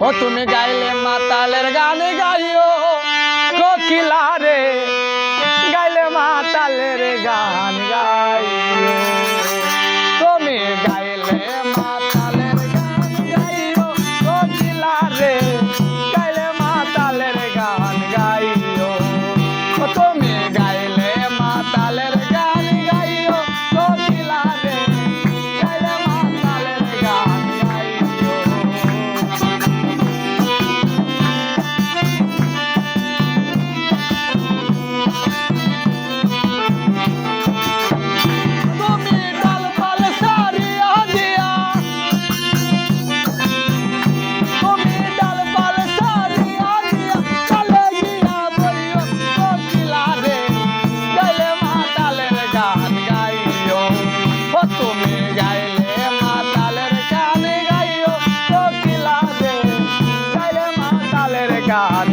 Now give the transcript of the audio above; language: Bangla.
ও তুমি গাইলে মাতালের গান গাইও কোকিলা রে গান